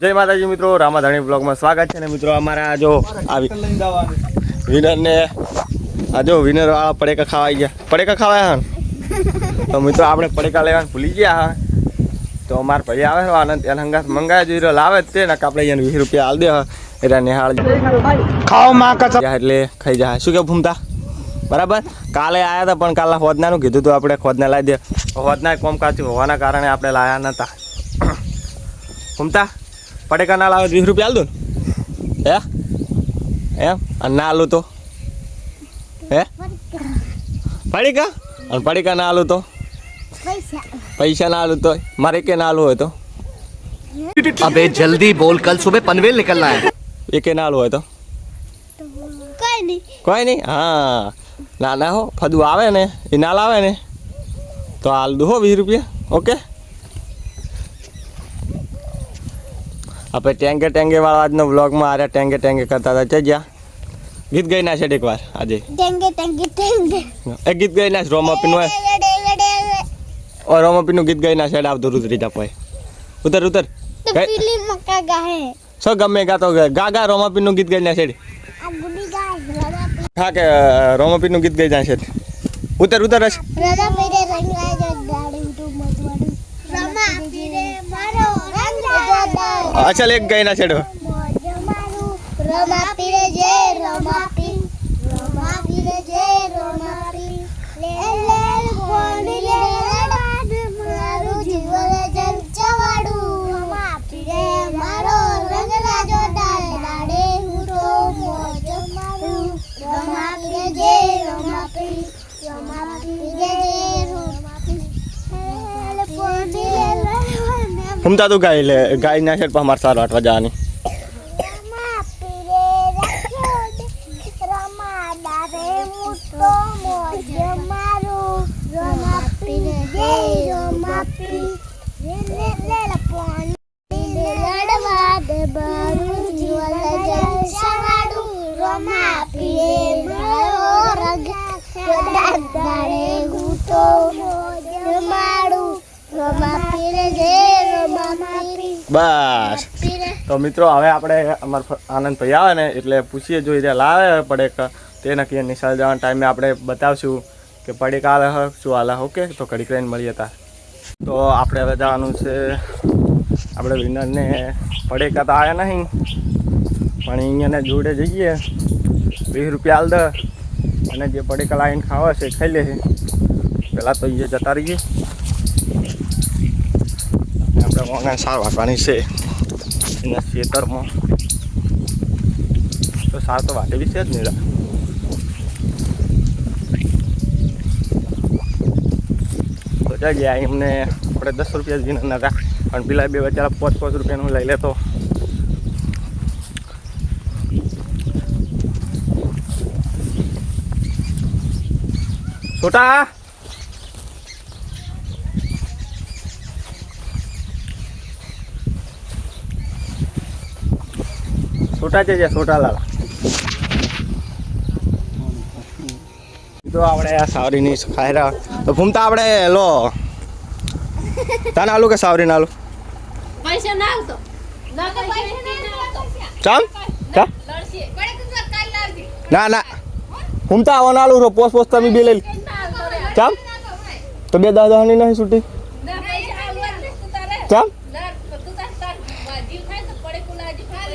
જય માતાજી મિત્રો રામાધાણી બ્લોગમાં સ્વાગત છે ને મિત્રો અમારા જો આવી વિનરને આ જો વિનર વાળા પડેકા ખાવાઈ ગયા. પડેકા ખાવાયા હા તો મિત્રો આપણે પડેકા લેવાનું ભૂલી ગયા હા તો અમારા ભાઈ આવે છે આનંદ એને હંગાસ મંગાવી જોઈ રહ્યો લાવે તે ને આપણે એને વીસ રૂપિયા હાલ દે એટલે નિહાળ ખાઓ માં કચા એટલે ખાઈ જાય શું કે ભૂમતા? બરાબર? કાલે આવ્યા હતા પણ કાલના હોદનાનું કીધું હતું આપણે ખોદના લાવી દે. હોદના કોમ કાચું હોવાના કારણે આપણે લાયા નતા. ભૂમતા? પટેકા ના લાવે વીસ રૂપિયા આલ દો ને. હે? એમ અને ના આલું તો? હે? પડીકા? અને પડીકા ના આલું તો? પૈસા ના આલું તો? મારે કે ના આલું હોય તો? અબે જલ્દી બોલ કલ સુબહ પનવેલ નિકલના હે. એ કે આલું હોય તો? કોઈ નહીં. કોઈ નહીં? હા. ના ના હો. ફદુ આવે ને? એ ના આવે ને? તો આલ દો હો વીસ રૂપિયા. ઓકે? આપણે ટેંગે ટેંગે વાળા આજનો વ્લોગમાં આરે ટેંગે ટેંગે કરતા હતા. જજ્યા ગીત ગઈ ના છે એક વાર આજે. ટેંગે ટેંગે ટેંગે. એક ગીત ગઈ ના વેડે વેડે. ઓ રોમાપીનું ગીત ગઈ ના છે આવતું રુદ્રી જાપાય ઉતર ઉતર. સો ગમે ગાતો ગા ગા રોમાપીનું ગીત ગઈ ના છે હા કે રોમાપીનું ગીત ગઈ જાય છે ઉતર ઉતર હશે રંગા જો દાડી તો મજવાડું રમા પીરે મારો રંગા જો દાડી અચલ એક ગઈ ના છે મોજ મારું રમા પીરે જે રમા પી રમા પીરે જે રમા પી લે લે કોણી લે રડાદ મારું જીવન જંચવાડું રમા પીરે મારો રંગ રાજો દાડે હું તો મોજ મારું રમા પીરે જે રમા પી રમા પીરે જે રમા પી લે કોણી લે રડાદ ઘૂમતા તું ગાય લે ગાય ના છે પણ અમારે સારવાર આટવા જવાની રમા પીરે રાખ્યો દે રમા દારે મુતો મોજ મારું રમા પીરે જય રમા પી લે લે લે લે પોણી લે લડવા દે બારું જીવન જલસાવાળું રમા પીરે મારો રગા દારે ગુતો મોજ મારું રમા પીરે જય રમા પી બસ. તો મિત્રો, હવે આપણે અમારા આનંદ ભાઈ આવે ને, એટલે પૂછીએ જોઈ રહ્યા લાવે પડેક. તે નક્કી નિશાળ જવાના ટાઈમે આપણે બતાવશું કે પડેક આવે હ, શું હાલે ઓકે? તો ઘડીક રહીને મળીએ તા તો આપણે હવે જવાનું છે. આપણે વિનરને પડેકા તો આવ્યા નહીં, પણ અહીંયાને જોડે જઈએ. વીસ રૂપિયા હાલ દે. અને જે પડેકા લાવીને ખાવા છે ખાઈ લે પહેલાં તો અહીંયા જતા રહીએ. મોંઘા સાર વાટવાની છે. એના ખેતરમાં. તો સાર તો વાટે બી છે જ નહીં. તો ગયા એમને આપણે દસ રૂપિયા જ વિનર હતા. પણ પેલા બે બચારા પાંચ પાંચ રૂપિયાનું લઈ લેતો. છોટા! છોટા છે છોટા લાલા. તો આપણે આ સાવરીની રહ્યા તો ફૂમતા આપણે લો. તને આલું કે સાવરી ના આલુ? પૈસા ના આવતો. ના પૈસા ના આવતો. ચાલ. ચા ના ના. ફૂમતા આવવાનું આલું રો. પોસ પોસ તમે બે લઈ ચાલ. તો બે દા નહીં છૂટી? ચાલ ના તું તાર તાર જીવ ખાય તો પડે કુલાજી કાલ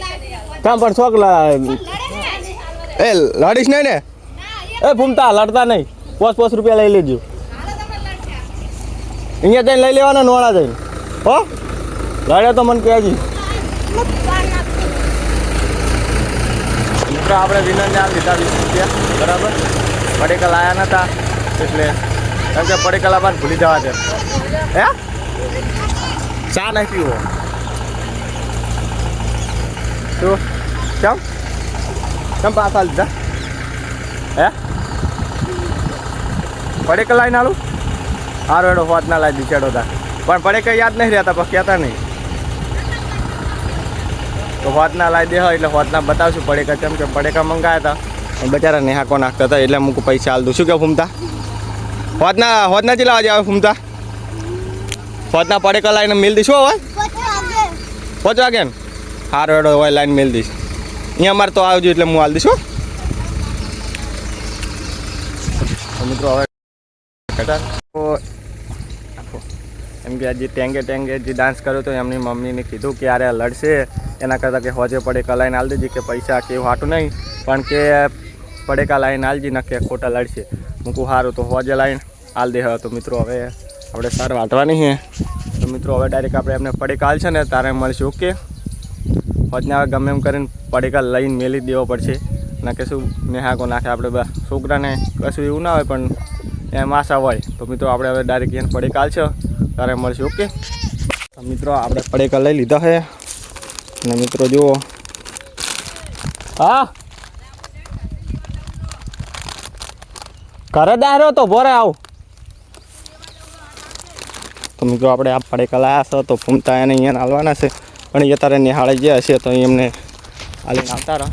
ચાલ પણ શોખ લા એ લડીશ નહીં ને? એ ફૂમતા લડતા નહીં. પોસ પોસ રૂપિયા લઈ લેજો. અહીંયા જઈને લઈ લેવાના નોળા જઈને. હો? લડે તો મને કહેજી. મિત્રો આપણે વિનરને આ લીધા વીસ રૂપિયા બરાબર? પડીકલ આવ્યા નતા એટલે કેમ કે પડીકલ આપણને ભૂલી જવા છે. હે? ચા નહીં પીવો. શું? કેમ કેમ પાછા લીધા હે પડેકા લાઈન આલું હારો એડો હોત ના લાવી દીચેડો તા પણ પડેકા યાદ નહીં રહેતા પણ કહેતા નહીં તો હોતના લાવી દે હોય એટલે હોતના બતાવશું પડેકા કેમ કે પડેકા મંગાયા હતા બચારા નેહાકો નાખતા હતા એટલે મૂકું પૈસા હાલ દઉં શું કે ફૂમતા હોતના હોતના ચેલા વાગે આવે ફૂમતા હોતના પડેકા લાવીને મિલ દઈશું હવે વાગે પાંચ વાગે ને સારો એડો હોય લાઈન મિલ દઈશ અહીંયા અમારે તો આવજો એટલે હું હાલ દઈશ મિત્રો હવે કટાર. એમ કે આજે ટેંગે ટેંગે જે ડાન્સ કર્યો તો એમની મમ્મીને કીધું કે યારે લડશે. એના કરતાં કે હોજે પડેકા લાઈન હાલ દેજે કે પૈસા કે એવું હાટું નહીં. પણ કે પડેકા લાઈન હાલજી નખે ખોટા લડશે. મૂકું સારું તો હોજે લાઈન હાલ દે. તો મિત્રો હવે આપણે સાર વાંટવાની છે તો મિત્રો હવે ડાયરેક્ટ આપણે એમને પડેકા છે ને, તારે મળશે, ઓકે? હોજને હવે ગમે એમ કરીને પડીકા લઈને મેલી દેવો પડશે. ના કે શું નેહાકો નાખે આપણે છોકરાને કશું એવું ના હોય પણ એમ આશા હોય. તો મિત્રો આપણે હવે ડાયરેક્ટ એને પડીકા હાલ છે તારે મળશે, ઓકે? મિત્રો આપણે પડીકા લઈ લીધા છે. અને મિત્રો જુઓ. હા? ઘરે દાર્યો તો ભોરે આવું. તો મિત્રો આપણે આ પડેકા લાયા છો, તો ફૂમતા એને અહીંયા હાલવાના છે. પણ એ તારે નિહાળે ગયા છે તો એમને આલી આવતા રહો.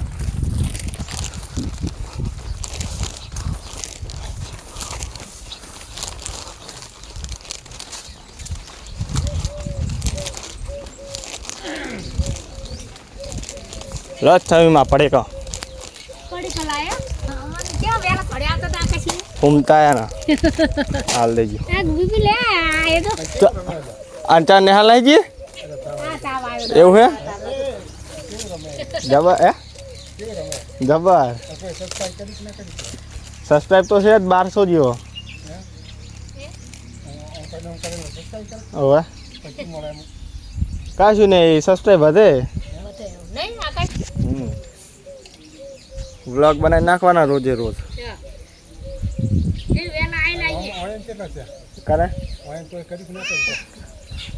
રસ થવીમાં પડી તા ફૂમતા એના હાલ દેજો. અંચા નિહાળ લઈ જઈએ એવું હે? જબર એ જબર. સબસ્ક્રાઈબ તો છે જ બારસો જેવો. હવે કાશું નહીં સબસ્ક્રાઈબ વધે. વ્લોગ બનાવી નાખવાના રોજે રોજ. કરે?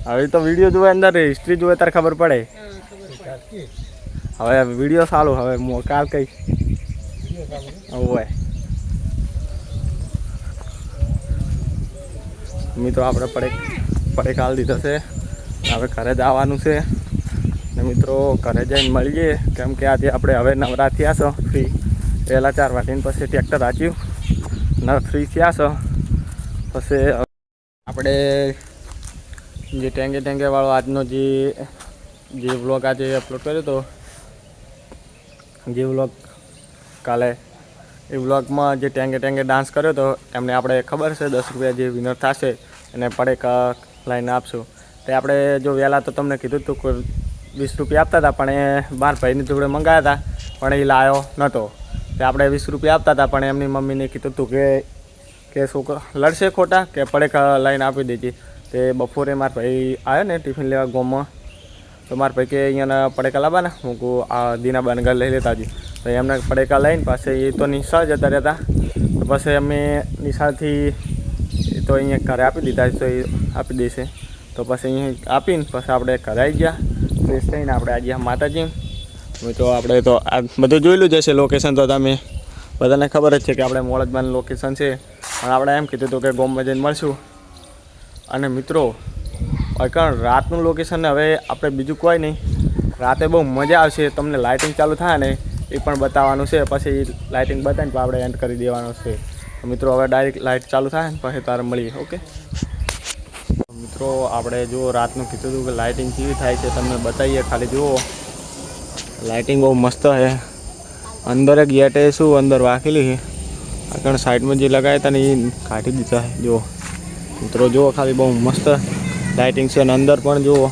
હવે તો વીડિયો જોવે અંદર હિસ્ટ્રી જોવે, તારે ખબર પડે. હવે વીડિયો સારું હવે મો કાલ કઈ. હોય મિત્રો, આપણે પડે પડે કાલ દીધો છે. હવે ઘરે જ આવવાનું છે. ને મિત્રો, ઘરે જઈને મળીએ. કેમ કે આજે આપણે હવે નવરા થયા છો. ફ્રી પહેલાં ચાર વાટીને પછી ટ્રેક્ટર રાખ્યું. ન ફ્રી થયા છો. પછી આપણે જે ટેંગે ટેંગે વાળો આજનો જે જે વ્લોગ આજે અપલોડ કર્યો હતો જે વ્લોગ કાલે, એ વ્લોગમાં જે ટેંગે ટેંગે ડાન્સ કર્યો હતો એમને આપણે ખબર છે દસ રૂપિયા જે વિનર થશે, એને પડે લાઈને આપશું. તે આપણે જો વહેલા તો તમને કીધું હતું કોઈ વીસ રૂપિયા આપતા હતા, પણ એ બાર ભાઈની જોડે મંગાવ્યા હતા, પણ એ લાવ્યો નહોતો તે આપણે વીસ રૂપિયા આપતા હતા, પણ એમની મમ્મીને કીધું હતું કે કે છોકરો લડશે ખોટા, કે પડેક લાઈને આપી દેજે. તે બપોરે મારા ભાઈ આવ્યો ને ટિફિન લેવા ગામમાં. તો મારા ભાઈ કે અહીંયાના પડેકા લાવવાના. હું કહું, આ દીના બનગર લઈ લેતા હજી તો એમને પડેકા લઈને પાછી એ તો નિશાળ જતા રહેતા. તો પછી અમે નિશાળથી એ તો અહીંયા ઘરે આપી દીધા તો એ આપી દેશે. તો પછી અહીંયા આપીને પછી આપણે ઘરે આવી ગયા. ફ્રેશ થઈને આપણે આજે માતાજી. તો આપણે તો આ બધું જોયેલું જ હશે લોકેશન તો તમે. બધાને ખબર જ છે કે આપણે મોળજબાનું લોકેશન છે. પણ આપણે એમ કીધું હતું કે ગોમમાં જઈને મળશું. અને મિત્રો કારણ રાતનું લોકેશન હવે આપણે બીજું કોઈ નહીં. રાતે બહુ મજા આવશે, તમને લાઇટિંગ ચાલુ થાય ને એ પણ બતાવવાનું છે. પછી લાઇટિંગ બતાવીને આપણે એન્ડ કરી દેવાનું છે. મિત્રો, હવે ડાયરેક્ટ લાઇટ ચાલુ થાય ને પછી તારે મળીએ ઓકે મિત્રો, આપણે જો રાતનું કીધું હતું કે લાઇટિંગ કેવી થાય છે, તમને બતાવીએ ખાલી, જુઓ. લાઇટિંગ બહુ મસ્ત છે. અંદર એક ગેટે શું અંદર વાકેલી છે? આગળ સાઈડમાં જે લગાવ્યા હતા ને એ કાઢી દીધા જુઓ. મિત્રો, જુઓ ખાલી બહુ મસ્ત લાઇટિંગ છે અને અંદર પણ જુઓ.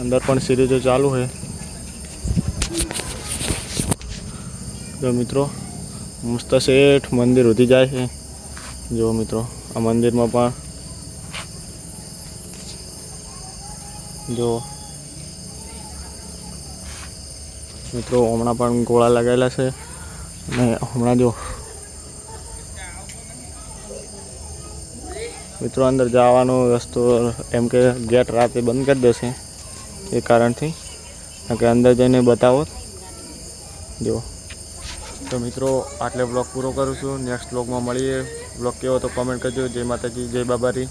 અંદર પણ સિરીઝો ચાલુ છે. જો મિત્રો, મસ્ત શેઠ મંદિર ઉધી જાય છે. જો મિત્રો, આ મંદિરમાં પણ જો મિત્રો, હમણાં પણ ગોળા લગાવેલા છે. અને હમણાં જો મિત્રો, અંદર જવાનો રસ્તો એમ કે ગેટ રાતે બંધ કરી દેશે એ કારણથી. કારણ કે અંદર જઈને બતાવો. જો તો મિત્રો, આટલે બ્લોગ પૂરો કરું છું. નેક્સ્ટ બ્લોગમાં મળીએ. બ્લોગ કેવો તો કોમેન્ટ કરજો. જય માતાજી, જય બાબારી